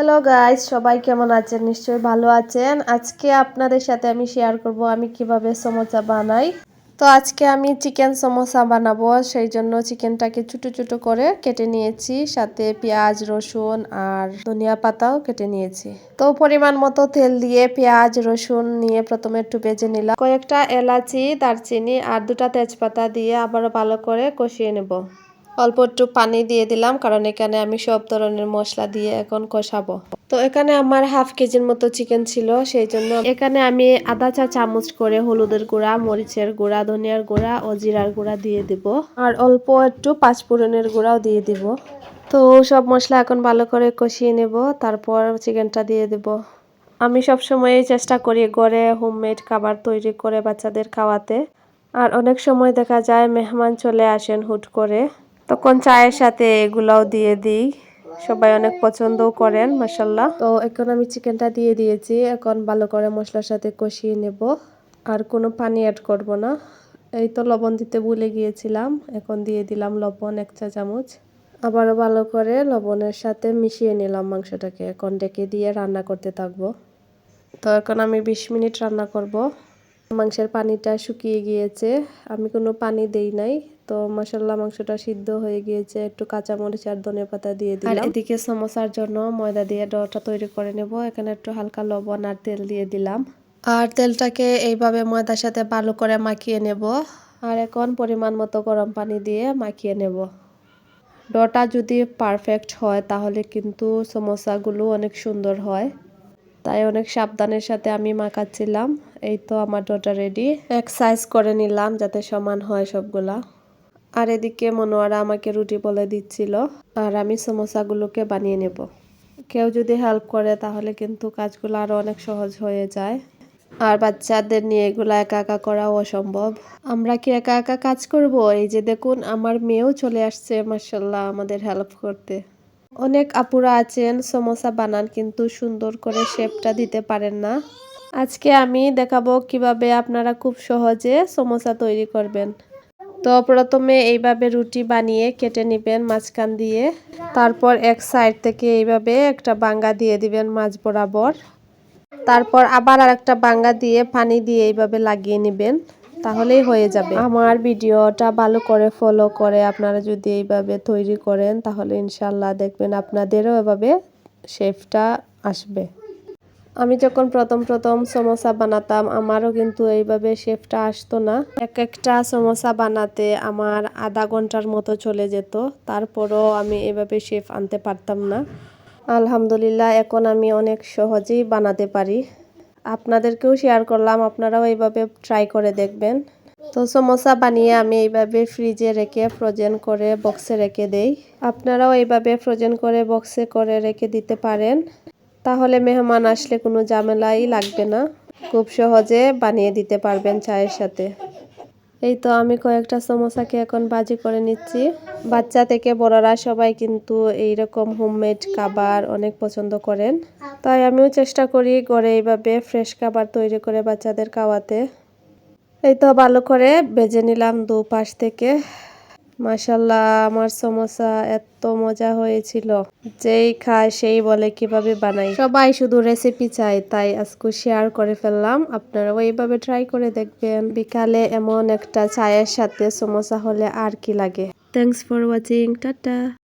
Hello guys সবাই কেমন আছেন? নিশ্চয়ই ভালো আছেন। আজকে আপনাদের সাথে আমি শেয়ার করব আমি কীভাবে সমোসা বানাই। তো আজকে আমি চিকেন সমোসা বানাবো। সেই জন্য চিকেনটাকে ছোটো ছোটো করে কেটে নিয়েছি। সাথে পেঁয়াজ, রসুন আর ধনিয়া পাতাও কেটে নিয়েছি। তো পরিমাণ মতো তেল দিয়ে পেঁয়াজ, রসুন নিয়ে প্রথমে একটু ভেজে নিলাম। কয়েকটা এলাচি, দারচিনি আর দুটা তেজপাতা দিয়ে আবারও ভালো করে কষিয়ে নেব। অল্প একটু পানি দিয়ে দিলাম, কারণ এখানে আমি সব ধরনের মশলা দিয়ে এখন কষাবো। তো এখানে আমার হাফ কেজির মতো চিকেন ছিল, সেই জন্য এখানে আমি আধা চা চামচ করে হলুদের গুঁড়া, মরিচের গুঁড়া, ধনিয়ার গুঁড়া ও জিরার গুঁড়া দিয়ে দিব। আর অল্প একটু পাঁচফোড়নের গুঁড়াও দিয়ে দিব। তো সব মশলা এখন ভালো করে কষিয়ে নেব, তারপর চিকেনটা দিয়ে দেব। আমি সব সময় চেষ্টা করি ঘরে হোমমেড খাবার তৈরি করে বাচ্চাদের খাওয়াতে। আর অনেক সময় দেখা যায় মেহমান চলে আসেন হুট করে। তখন চায়ের সাথে এগুলাও দিয়ে দিই। সবাই অনেক পছন্দও করেন মাসাল্লাহ তো এখন আমি চিকেনটা দিয়ে দিয়েছি। এখন ভালো করে মশলার সাথে কষিয়ে নেব। আর কোনো পানি অ্যাড করব না। এই তো লবণ দিতে ভুলে গিয়েছিলাম। এখন দিয়ে দিলাম লবণ এক চা চামচ। আবারও ভালো করে লবণের সাথে মিশিয়ে নিলাম মাংসটাকে। এখন ডেকে দিয়ে রান্না করতে থাকব। তো এখন আমি বিশ মিনিট রান্না করব। মাংসের পানিটা শুকিয়ে গিয়েছে। আমি কোনো পানি দেই নাই। তো মশলা মাংসটা সিদ্ধ হয়ে গিয়েছে। একটু কাঁচা মরিচ আর ধনে পাতা দিয়ে দিলাম। আর এদিকে সমোসার জন্য ময়দা দিয়ে ডটা তৈরি করে নেব। এখানে একটু হালকা লবণ আর তেল দিয়ে দিলাম। আর তেলটাকে এইভাবে ময়দার সাথে ভালো করে মাখিয়ে নেব। আর এখন পরিমাণ মতো গরম পানি দিয়ে মাখিয়ে নেব। ডটা যদি পারফেক্ট হয় তাহলে কিন্তু সমোসাগুলো অনেক সুন্দর হয়। তাই অনেক সাবধানের সাথে আমি মাখাচ্ছিলাম। এই তো আমার ডোটা রেডি এক সাইজ করে নিলাম যাতে সমান হয় সবগুলা। আর এদিকে মনোয়ারা আমাকে রুটি বলে দিচ্ছিল, আর আমি সমোসাগুলোকে বানিয়ে নেব। কেউ যদি হেল্প করে তাহলে কিন্তু কাজগুলো আরও অনেক সহজ হয়ে যায়। আর বাচ্চাদের নিয়ে এগুলো একা একা করা অসম্ভব। আমরা কি একা একা কাজ করব? এই যে দেখুন, আমার মেয়েও চলে আসছে মার্শাল্লাহ আমাদের হেল্প করতে। অনেক আপুরা আছেন, সমোসা বানান, কিন্তু সুন্দর করে শেপটা দিতে পারেন না। আজকে আমি দেখাবো কীভাবে আপনারা খুব সহজে সমোসা তৈরি করবেন। তো প্রথমে এইভাবে রুটি বানিয়ে কেটে নেবেন মাঝখান দিয়ে। তারপর এক সাইড থেকে এইভাবে একটা বাঙ্গা দিয়ে দিবেন মাছ বরাবর। তারপর আবার আর একটা বাঙ্গা দিয়ে পানি দিয়ে এইভাবে লাগিয়ে নেবেন, তাহলেই হয়ে যাবে। আমার ভিডিওটা ভালো করে ফলো করে আপনারা যদি এইভাবে তৈরি করেন, তাহলে ইনশাল্লাহ দেখবেন আপনাদেরও এভাবে শেফটা আসবে। আমি যখন প্রথম প্রথম সমোসা বানাতাম, আমারও কিন্তু এইভাবে শেফটা আসতো না। এক একটা সমোসা বানাতে আমার আধা ঘণ্টার মতো চলে যেত, তারপরও আমি এভাবে শেফ আনতে পারতাম না। আলহামদুলিল্লাহ, এখন আমি অনেক সহজেই বানাতে পারি। আপনাদেরকেও শেয়ার করলাম, আপনারাও এইভাবে ট্রাই করে দেখবেন। তো সমোসা বানিয়ে আমি এইভাবে ফ্রিজে রেখে ফ্রোজেন করে বক্সে রেখে দেই। আপনারাও এইভাবে ফ্রোজেন করে বক্সে করে রেখে দিতে পারেন। তাহলে মেহমান আসলে কোনো ঝামেলাই লাগবে না। খুব সহজে বানিয়ে দিতে পারবেন চায়ের সাথে। এই তো আমি কয়েকটা সমোসাকে এখন বাজি করে নিচ্ছি। বাচ্চা থেকে বড়রা সবাই কিন্তু এই রকম হোমমেড খাবার অনেক পছন্দ করেন। তাই আমিও চেষ্টা করি ঘরে এইভাবে ফ্রেশ খাবার তৈরি করে বাচ্চাদের খাওয়াতে। এই তো ভালো করে বেজে নিলাম দু পাশ থেকে। মাসাল্লাহ আমার সমোসা এত মজা হয়েছিল। যেই খায় সেই বলে কীভাবে বানাই। সবাই শুধু রেসিপি চাই তাই আজকে শেয়ার করে ফেললাম। আপনারাও এইভাবে ট্রাই করে দেখবেন। বিকালে এমন একটা চায়ের সাথে সমোসা হলে আর কি লাগে। Thanks for watching tata.